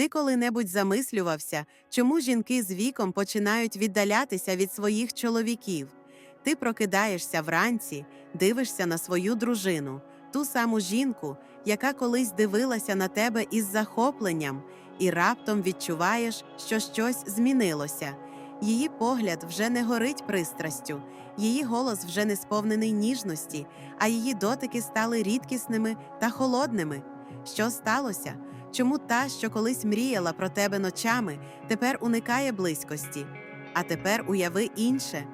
Ти коли-небудь замислювався, чому жінки з віком починають віддалятися від своїх чоловіків? Ти прокидаєшся вранці, дивишся на свою дружину, ту саму жінку, яка колись дивилася на тебе із захопленням, і раптом відчуваєш, що щось змінилося. Її погляд вже не горить пристрастю, її голос вже не сповнений ніжності, а її дотики стали рідкісними та холодними. Що сталося? Чому та, що колись мріяла про тебе ночами, тепер уникає близькості? А тепер уяви інше.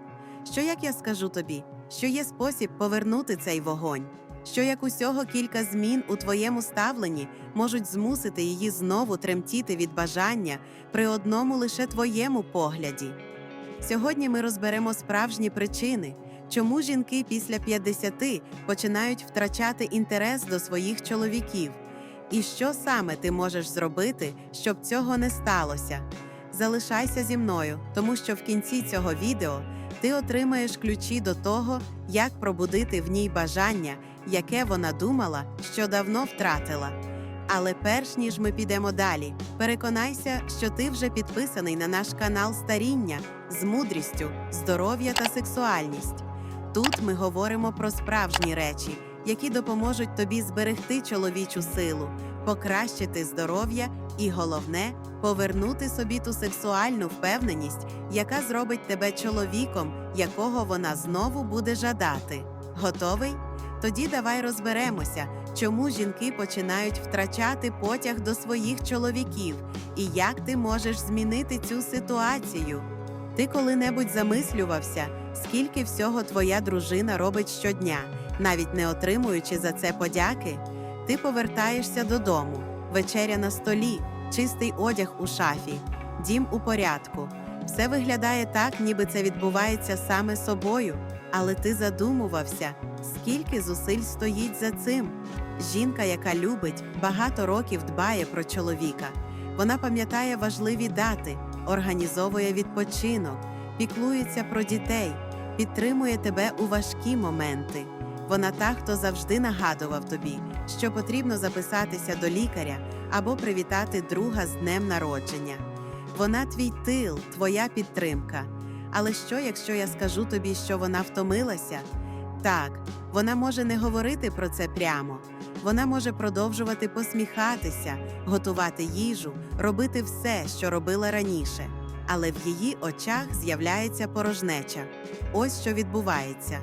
Що як я скажу тобі, що є спосіб повернути цей вогонь? Що як усього кілька змін у твоєму ставленні можуть змусити її знову тремтіти від бажання при одному лише твоєму погляді? Сьогодні ми розберемо справжні причини, чому жінки після 50 починають втрачати інтерес до своїх чоловіків, і що саме ти можеш зробити, щоб цього не сталося. Залишайся зі мною, тому що в кінці цього відео ти отримаєш ключі до того, як пробудити в ній бажання, яке вона думала, що давно втратила. Але перш ніж ми підемо далі, переконайся, що ти вже підписаний на наш канал Старіння з мудрістю, здоров'я та сексуальність. Тут ми говоримо про справжні речі, які допоможуть тобі зберегти чоловічу силу, покращити здоров'я і головне повернути собі ту сексуальну впевненість, яка зробить тебе чоловіком, якого вона знову буде жадати. Готовий? Тоді давай розберемося, чому жінки починають втрачати потяг до своїх чоловіків і як ти можеш змінити цю ситуацію. Ти коли-небудь замислювався, скільки всього твоя дружина робить щодня, навіть не отримуючи за це подяки? Ти повертаєшся додому, вечеря на столі, чистий одяг у шафі, дім у порядку. Все виглядає так, ніби це відбувається саме собою, але ти задумувався, скільки зусиль стоїть за цим. Жінка, яка любить, багато років дбає про чоловіка. Вона пам'ятає важливі дати, організовує відпочинок, піклується про дітей, підтримує тебе у важкі моменти. Вона та, хто завжди нагадував тобі, що потрібно записатися до лікаря або привітати друга з днем народження. Вона твій тил, твоя підтримка. Але що, якщо я скажу тобі, що вона втомилася? Так, вона може не говорити про це прямо. Вона може продовжувати посміхатися, готувати їжу, робити все, що робила раніше. Але в її очах з'являється порожнеча. Ось що відбувається.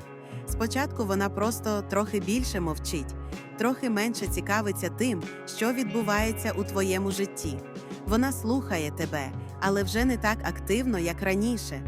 Спочатку вона просто трохи більше мовчить, трохи менше цікавиться тим, що відбувається у твоєму житті. Вона слухає тебе, але вже не так активно, як раніше.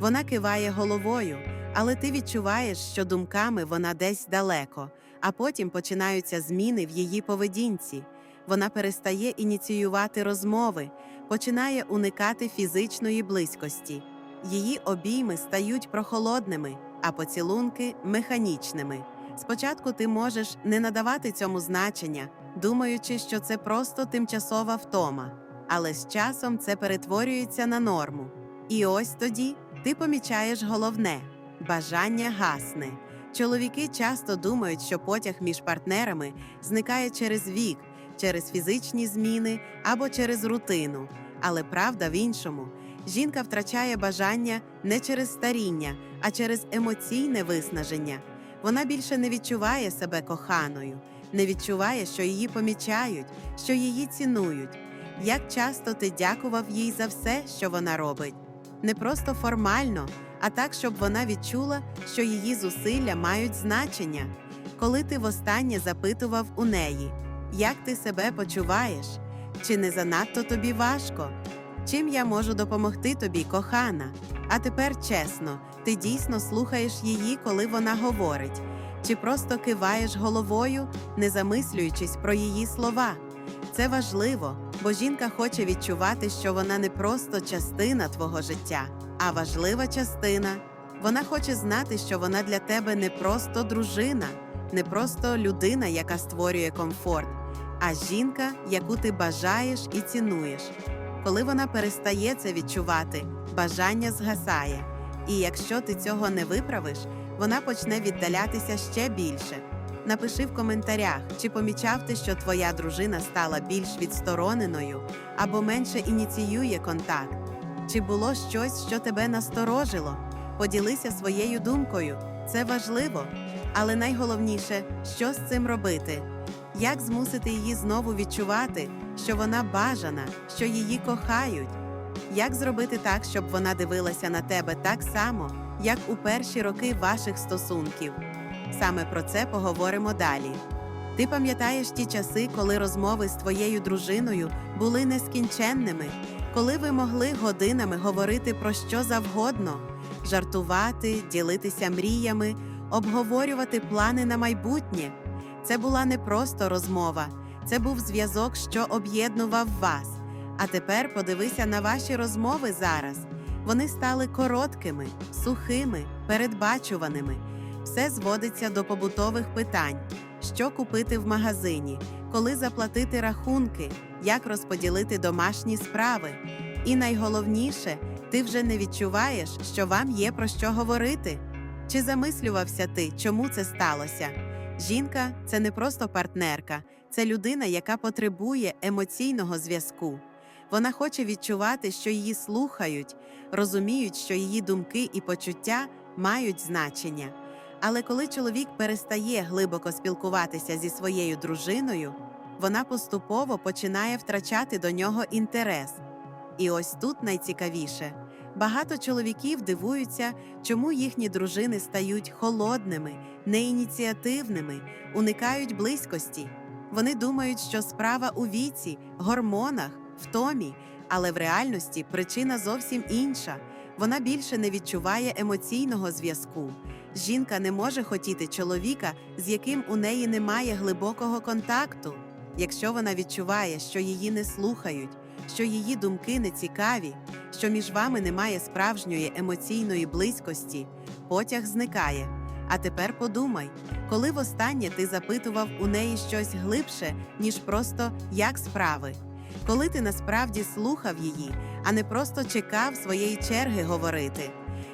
Вона киває головою, але ти відчуваєш, що думками вона десь далеко, а потім починаються зміни в її поведінці. Вона перестає ініціювати розмови, починає уникати фізичної близькості. Її обійми стають прохолодними, а поцілунки механічними. Спочатку ти можеш не надавати цьому значення, думаючи, що це просто тимчасова втома, але з часом це перетворюється на норму. І ось тоді ти помічаєш головне бажання гасне. Чоловіки часто думають, що потяг між партнерами зникає через вік, через фізичні зміни або через рутину. Але правда в іншому. Жінка втрачає бажання не через старіння, а через емоційне виснаження. Вона більше не відчуває себе коханою, не відчуває, що її помічають, що її цінують. Як часто ти дякував їй за все, що вона робить? Не просто формально, а так, щоб вона відчула, що її зусилля мають значення. Коли ти востаннє запитував у неї, як ти себе почуваєш, чи не занадто тобі важко? Чим я можу допомогти тобі, кохана? А тепер чесно, ти дійсно слухаєш її, коли вона говорить, чи просто киваєш головою, не замислюючись про її слова. Це важливо, бо жінка хоче відчувати, що вона не просто частина твого життя, а важлива частина. Вона хоче знати, що вона для тебе не просто дружина, не просто людина, яка створює комфорт, а жінка, яку ти бажаєш і цінуєш. Коли вона перестає це відчувати, бажання згасає. І якщо ти цього не виправиш, вона почне віддалятися ще більше. Напиши в коментарях, чи помічав ти, що твоя дружина стала більш відстороненою або менше ініціює контакт. Чи було щось, що тебе насторожило? Поділися своєю думкою. Це важливо. Але найголовніше, що з цим робити? Як змусити її знову відчувати, що вона бажана, що її кохають? Як зробити так, щоб вона дивилася на тебе так само, як у перші роки ваших стосунків? Саме про це поговоримо далі. Ти пам'ятаєш ті часи, коли розмови з твоєю дружиною були нескінченними, коли ви могли годинами говорити про що завгодно, жартувати, ділитися мріями, обговорювати плани на майбутнє. Це була не просто розмова, це був зв'язок, що об'єднував вас. А тепер подивися на ваші розмови зараз. Вони стали короткими, сухими, передбачуваними. Все зводиться до побутових питань: що купити в магазині, коли заплатити рахунки, як розподілити домашні справи. І найголовніше, ти вже не відчуваєш, що вам є про що говорити. Чи замислювався ти, чому це сталося? Жінка це не просто партнерка, це людина, яка потребує емоційного зв'язку. Вона хоче відчувати, що її слухають, розуміють, що її думки і почуття мають значення. Але коли чоловік перестає глибоко спілкуватися зі своєю дружиною, вона поступово починає втрачати до нього інтерес. І ось тут найцікавіше. Багато чоловіків дивуються, чому їхні дружини стають холодними, неініціативними, уникають близькості. Вони думають, що справа у віці, гормонах, втомі, але в реальності причина зовсім інша. Вона більше не відчуває емоційного зв'язку. Жінка не може хотіти чоловіка, з яким у неї немає глибокого контакту. Якщо вона відчуває, що її не слухають, що її думки не цікаві, що між вами немає справжньої емоційної близькості, потяг зникає. А тепер подумай, коли востаннє ти запитував у неї щось глибше, ніж просто як справи, коли ти насправді слухав її, а не просто чекав своєї черги говорити.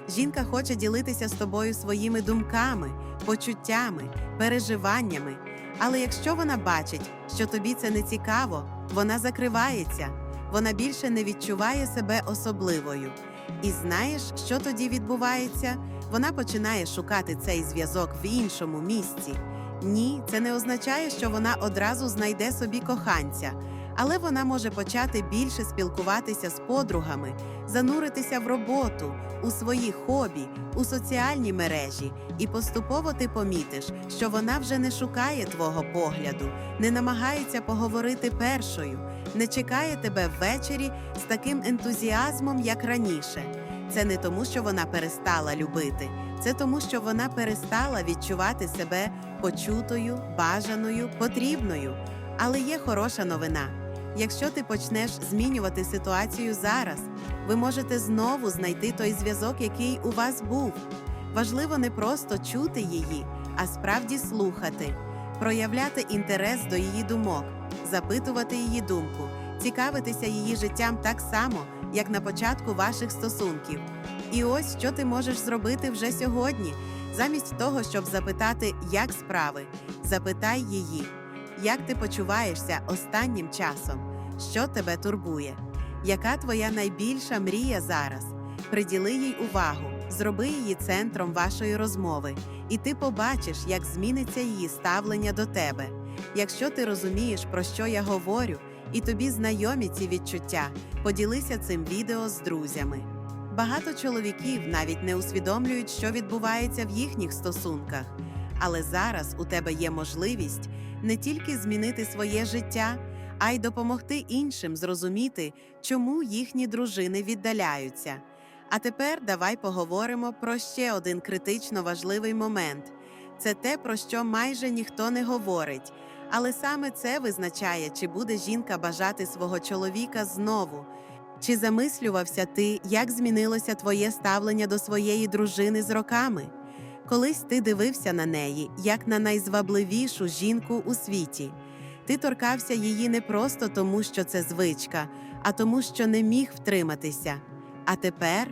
Жінка хоче ділитися з тобою своїми думками, почуттями, переживаннями. Але якщо вона бачить, що тобі це не цікаво, вона закривається, вона більше не відчуває себе особливою. І знаєш, що тоді відбувається? Вона починає шукати цей зв'язок в іншому місці. Ні, це не означає, що вона одразу знайде собі коханця, але вона може почати більше спілкуватися з подругами, зануритися в роботу, у свої хобі, у соціальні мережі, і поступово ти помітиш, що вона вже не шукає твого погляду, не намагається поговорити першою, не чекає тебе ввечері з таким ентузіазмом, як раніше. Це не тому, що вона перестала любити, це тому, що вона перестала відчувати себе почутою, бажаною, потрібною. Але є хороша новина. Якщо ти почнеш змінювати ситуацію зараз, ви можете знову знайти той зв'язок, який у вас був. Важливо не просто чути її, а справді слухати, проявляти інтерес до її думок, запитувати її думку, цікавитися її життям так само, як на початку ваших стосунків. І ось що ти можеш зробити вже сьогодні. Замість того, щоб запитати, як справи, запитай її, як ти почуваєшся останнім часом, що тебе турбує, яка твоя найбільша мрія зараз? Приділи їй увагу, зроби її центром вашої розмови, і ти побачиш, як зміниться її ставлення до тебе. Якщо ти розумієш, про що я говорю, і тобі знайомі ці відчуття, поділися цим відео з друзями. Багато чоловіків навіть не усвідомлюють, що відбувається в їхніх стосунках. Але зараз у тебе є можливість не тільки змінити своє життя, а й допомогти іншим зрозуміти, чому їхні дружини віддаляються. А тепер давай поговоримо про ще один критично важливий момент це те, про що майже ніхто не говорить. Але саме це визначає, чи буде жінка бажати свого чоловіка знову. Чи замислювався ти, як змінилося твоє ставлення до своєї дружини з роками? Колись ти дивився на неї як на найзвабливішу жінку у світі. Ти торкався її не просто тому, що це звичка, а тому, що не міг втриматися. А тепер,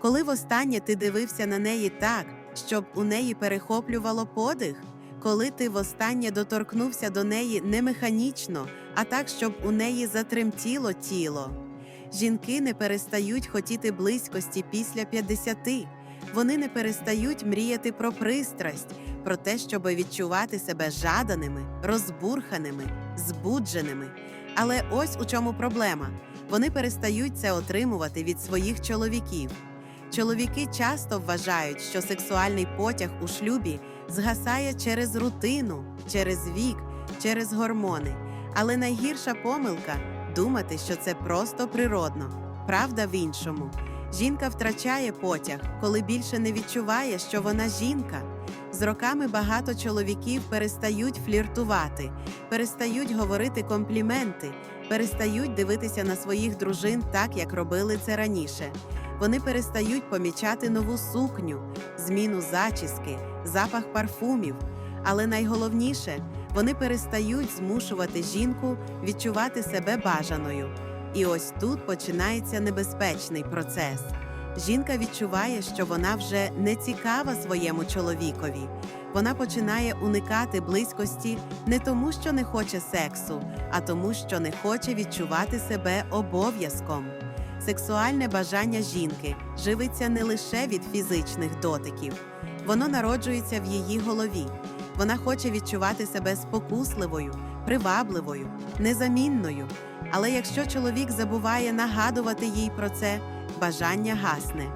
коли востаннє ти дивився на неї так, щоб у неї перехоплювало подих, коли ти востаннє доторкнувся до неї не механічно, а так, щоб у неї затремтіло тіло. Жінки не перестають хотіти близькості після 50. Вони не перестають мріяти про пристрасть, про те, щоб відчувати себе жаданими, розбурханими, збудженими. Але ось у чому проблема: вони перестають це отримувати від своїх чоловіків. Чоловіки часто вважають, що сексуальний потяг у шлюбі згасає через рутину, через вік, через гормони. Але найгірша помилка думати, що це просто природно. Правда в іншому. Жінка втрачає потяг, коли більше не відчуває, що вона жінка. З роками багато чоловіків перестають фліртувати, перестають говорити компліменти, перестають дивитися на своїх дружин так, як робили це раніше. Вони перестають помічати нову сукню, зміну зачіски, запах парфумів. Але найголовніше, вони перестають змушувати жінку відчувати себе бажаною. І ось тут починається небезпечний процес. Жінка відчуває, що вона вже не цікава своєму чоловікові. Вона починає уникати близькості не тому, що не хоче сексу, а тому, що не хоче відчувати себе обов'язком. Сексуальне бажання жінки живиться не лише від фізичних дотиків, воно народжується в її голові. Вона хоче відчувати себе спокусливою, привабливою, незамінною. Але якщо чоловік забуває нагадувати їй про це, бажання гасне.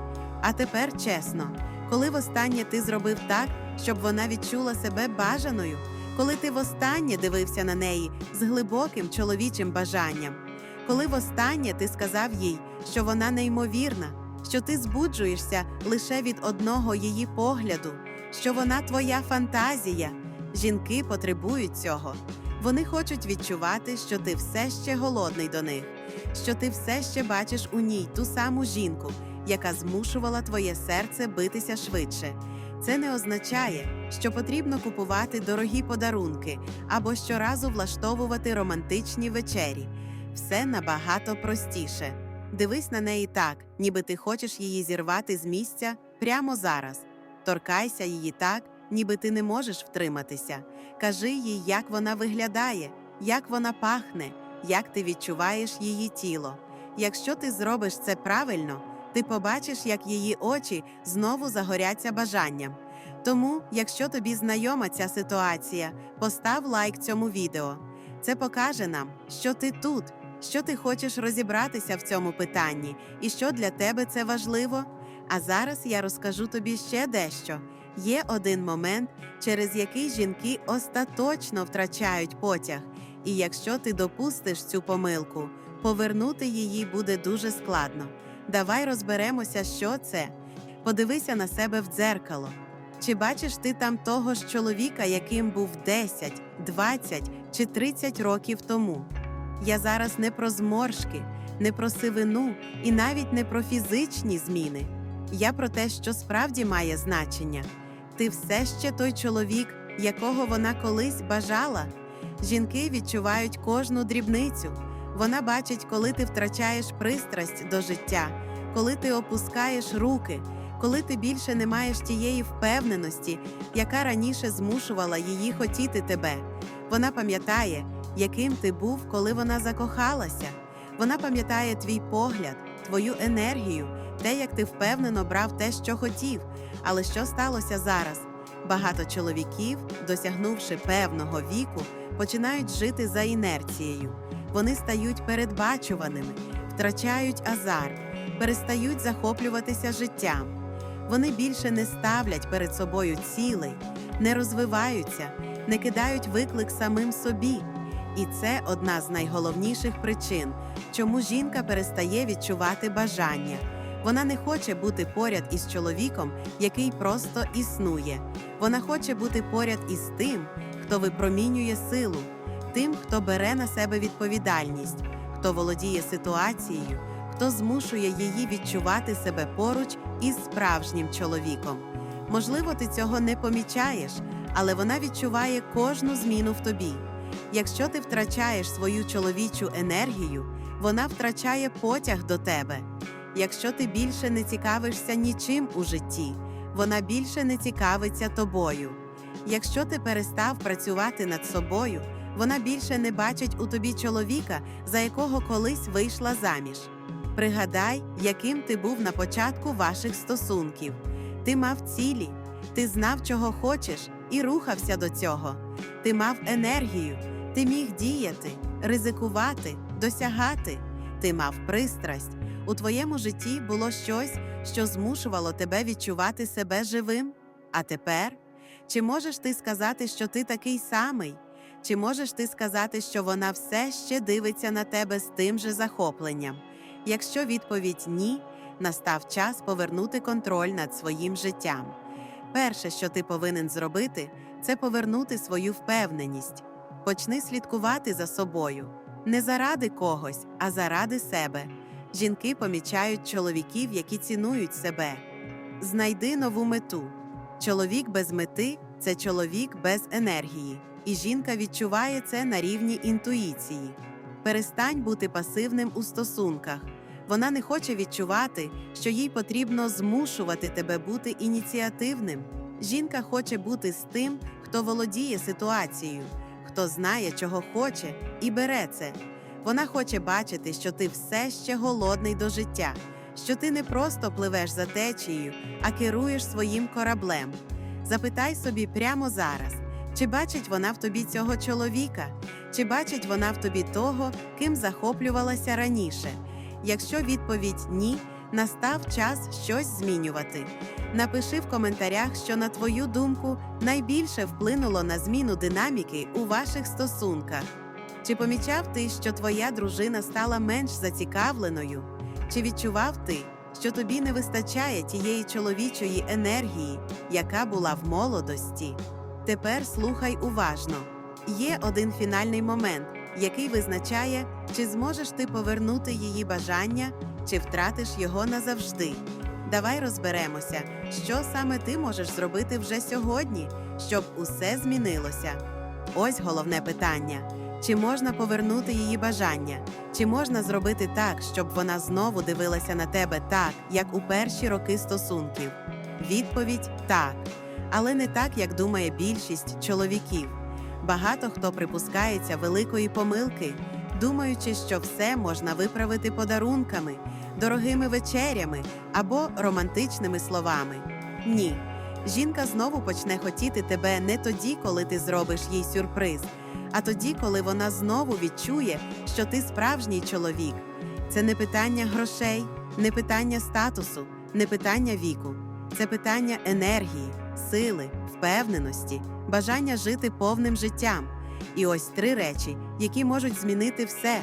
А тепер чесно, коли востаннє ти зробив так, щоб вона відчула себе бажаною, коли ти востаннє дивився на неї з глибоким чоловічим бажанням, коли востаннє ти сказав їй, що вона неймовірна, що ти збуджуєшся лише від одного її погляду, що вона твоя фантазія. Жінки потребують цього. Вони хочуть відчувати, що ти все ще голодний до них, що ти все ще бачиш у ній ту саму жінку, яка змушувала твоє серце битися швидше. Це не означає, що потрібно купувати дорогі подарунки або щоразу влаштовувати романтичні вечері. Все набагато простіше. Дивись на неї так, ніби ти хочеш її зірвати з місця прямо зараз. Торкайся її так, ніби ти не можеш втриматися. Кажи їй, як вона виглядає, як вона пахне, як ти відчуваєш її тіло. Якщо ти зробиш це правильно, ти побачиш, як її очі знову загоряться бажанням. Тому, якщо тобі знайома ця ситуація, постав лайк цьому відео. Це покаже нам, що ти тут, що ти хочеш розібратися в цьому питанні і що для тебе це важливо. А зараз я розкажу тобі ще дещо. Є один момент, через який жінки остаточно втрачають потяг, і якщо ти допустиш цю помилку, повернути її буде дуже складно. Давай розберемося, що це. Подивися на себе в дзеркало. Чи бачиш ти там того ж чоловіка, яким був 10, 20 чи 30 років тому? Я зараз не про зморшки, не про сивину і навіть не про фізичні зміни. Я про те, що справді має значення. Ти все ще той чоловік, якого вона колись бажала. Жінки відчувають кожну дрібницю. Вона бачить, коли ти втрачаєш пристрасть до життя, коли ти опускаєш руки, коли ти більше не маєш тієї впевненості, яка раніше змушувала її хотіти тебе. Вона пам'ятає, яким ти був, коли вона закохалася. Вона пам'ятає твій погляд, твою енергію, те, як ти впевнено брав те, що хотів. Але що сталося зараз? Багато чоловіків, досягнувши певного віку, починають жити за інерцією. Вони стають передбачуваними, втрачають азарт, перестають захоплюватися життям. Вони більше не ставлять перед собою цілей, не розвиваються, не кидають виклик самим собі. І це одна з найголовніших причин, чому жінка перестає відчувати бажання. Вона не хоче бути поряд із чоловіком, який просто існує. Вона хоче бути поряд із тим, хто випромінює силу, тим, хто бере на себе відповідальність, хто володіє ситуацією, хто змушує її відчувати себе поруч із справжнім чоловіком. Можливо, ти цього не помічаєш, але вона відчуває кожну зміну в тобі. Якщо ти втрачаєш свою чоловічу енергію, вона втрачає потяг до тебе. Якщо ти більше не цікавишся нічим у житті, вона більше не цікавиться тобою. Якщо ти перестав працювати над собою, вона більше не бачить у тобі чоловіка, за якого колись вийшла заміж. Пригадай, яким ти був на початку ваших стосунків. Ти мав цілі, ти знав, чого хочеш, і рухався до цього. Ти мав енергію, ти міг діяти, ризикувати, досягати. Ти мав пристрасть. У твоєму житті було щось, що змушувало тебе відчувати себе живим. А тепер чи можеш ти сказати, що ти такий самий? Чи можеш ти сказати, що вона все ще дивиться на тебе з тим же захопленням? Якщо відповідь ні, настав час повернути контроль над своїм життям. Перше, що ти повинен зробити, це повернути свою впевненість. Почни слідкувати за собою не заради когось, а заради себе. Жінки помічають чоловіків, які цінують себе. Знайди нову мету. Чоловік без мети це чоловік без енергії, і жінка відчуває це на рівні інтуїції. Перестань бути пасивним у стосунках. Вона не хоче відчувати, що їй потрібно змушувати тебе бути ініціативним. Жінка хоче бути з тим, хто володіє ситуацією, хто знає, чого хоче, і бере це. Вона хоче бачити, що ти все ще голодний до життя, що ти не просто пливеш за течією, а керуєш своїм кораблем. Запитай собі прямо зараз, чи бачить вона в тобі цього чоловіка, чи бачить вона в тобі того, ким захоплювалася раніше. Якщо відповідь ні, настав час щось змінювати. Напиши в коментарях, що на твою думку найбільше вплинуло на зміну динаміки у ваших стосунках. Чи помічав ти, що твоя дружина стала менш зацікавленою? Чи відчував ти, що тобі не вистачає тієї чоловічої енергії, яка була в молодості? Тепер слухай уважно. Є один фінальний момент, який визначає, чи зможеш ти повернути її бажання, чи втратиш його назавжди. Давай розберемося, що саме ти можеш зробити вже сьогодні, щоб усе змінилося. Ось головне питання: чи можна повернути її бажання? Чи можна зробити так, щоб вона знову дивилася на тебе так, як у перші роки стосунків? Відповідь так, але не так, як думає більшість чоловіків. Багато хто припускається великої помилки, думаючи, що все можна виправити подарунками, дорогими вечерями або романтичними словами. Ні, жінка знову почне хотіти тебе не тоді, коли ти зробиш їй сюрприз, а тоді, коли вона знову відчує, що ти справжній чоловік. Це не питання грошей, не питання статусу, не питання віку. Це питання енергії, сили, впевненості, бажання жити повним життям. І ось три речі, які можуть змінити все.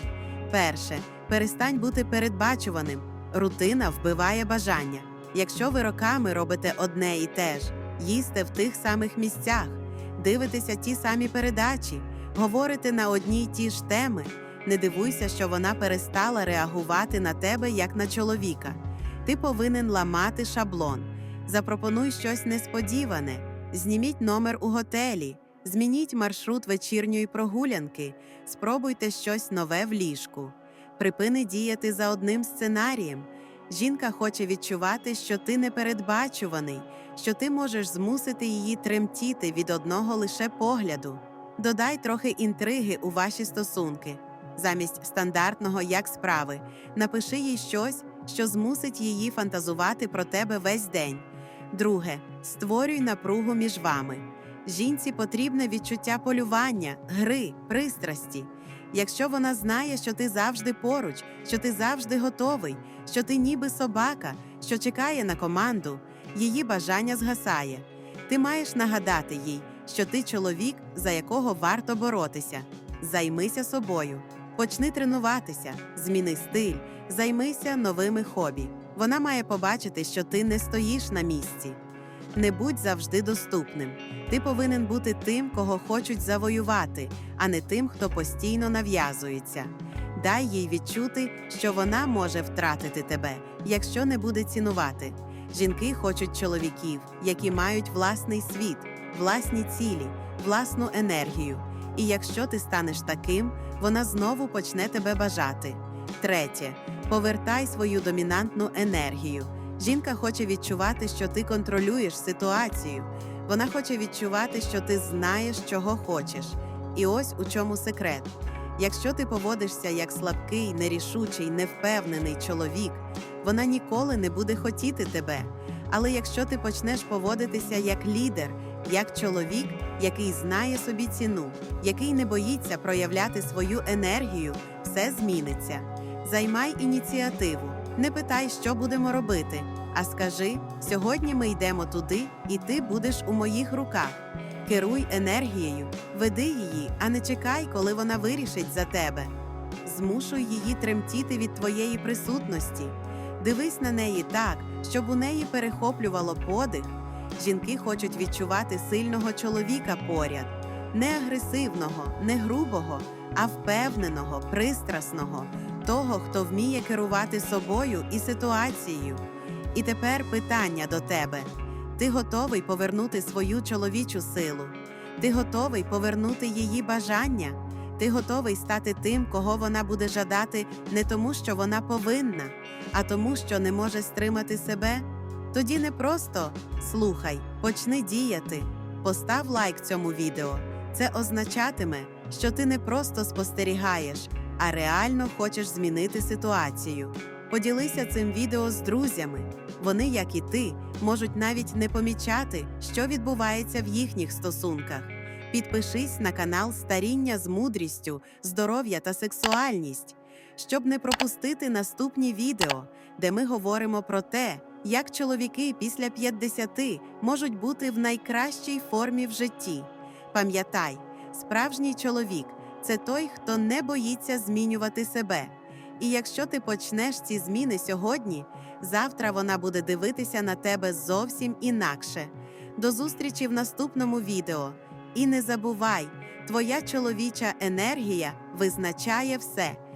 Перше, перестань бути передбачуваним. Рутина вбиває бажання. Якщо ви роками робите одне і те ж, їсте в тих самих місцях, дивитеся ті самі передачі, говорите на одні й ті ж теми, не дивуйся, що вона перестала реагувати на тебе як на чоловіка. Ти повинен ламати шаблон. Запропонуй щось несподіване, зніміть номер у готелі, змініть маршрут вечірньої прогулянки, спробуйте щось нове в ліжку. Припини діяти за одним сценарієм. Жінка хоче відчувати, що ти непередбачуваний, що ти можеш змусити її тремтіти від одного лише погляду. Додай трохи інтриги у ваші стосунки. Замість стандартного як справи, напиши їй щось, що змусить її фантазувати про тебе весь день. Друге, створюй напругу між вами. Жінці потрібне відчуття полювання, гри, пристрасті. Якщо вона знає, що ти завжди поруч, що ти завжди готовий, що ти ніби собака, що чекає на команду, її бажання згасає. Ти маєш нагадати їй, що ти чоловік, за якого варто боротися. Займися собою, почни тренуватися, зміни стиль, займися новими хобі. Вона має побачити, що ти не стоїш на місці. Не будь завжди доступним. Ти повинен бути тим, кого хочуть завоювати, а не тим, хто постійно нав'язується. Дай їй відчути, що вона може втратити тебе, якщо не буде цінувати. Жінки хочуть чоловіків, які мають власний світ, власні цілі, власну енергію. І якщо ти станеш таким, вона знову почне тебе бажати. Третє. Повертай свою домінантну енергію. Жінка хоче відчувати, що ти контролюєш ситуацію. Вона хоче відчувати, що ти знаєш, чого хочеш. І ось у чому секрет. Якщо ти поводишся як слабкий, нерішучий, невпевнений чоловік, вона ніколи не буде хотіти тебе. Але якщо ти почнеш поводитися як лідер, як чоловік, який знає собі ціну, який не боїться проявляти свою енергію, все зміниться. Займай ініціативу, не питай, що будемо робити, а скажи: сьогодні ми йдемо туди, і ти будеш у моїх руках. Керуй енергією, веди її, а не чекай, коли вона вирішить за тебе. Змушуй її тремтіти від твоєї присутності. Дивись на неї так, щоб у неї перехоплювало подих. Жінки хочуть відчувати сильного чоловіка поряд, не агресивного, не грубого, а впевненого, пристрасного, того, хто вміє керувати собою і ситуацією. І тепер питання до тебе: ти готовий повернути свою чоловічу силу? Ти готовий повернути її бажання? Ти готовий стати тим, кого вона буде жадати не тому, що вона повинна, а тому, що не може стримати себе? Тоді не просто слухай, почни діяти. Постав лайк цьому відео. Це означатиме, що ти не просто спостерігаєш, а реально хочеш змінити ситуацію. Поділися цим відео з друзями. Вони, як і ти, можуть навіть не помічати, що відбувається в їхніх стосунках. Підпишись на канал Старіння з мудрістю, здоров'я та сексуальність, щоб не пропустити наступні відео, де ми говоримо про те, як чоловіки після 50 можуть бути в найкращій формі в житті. Пам'ятай, справжній чоловік це той, хто не боїться змінювати себе. І якщо ти почнеш ці зміни сьогодні, завтра вона буде дивитися на тебе зовсім інакше. До зустрічі в наступному відео. І не забувай, твоя чоловіча енергія визначає все.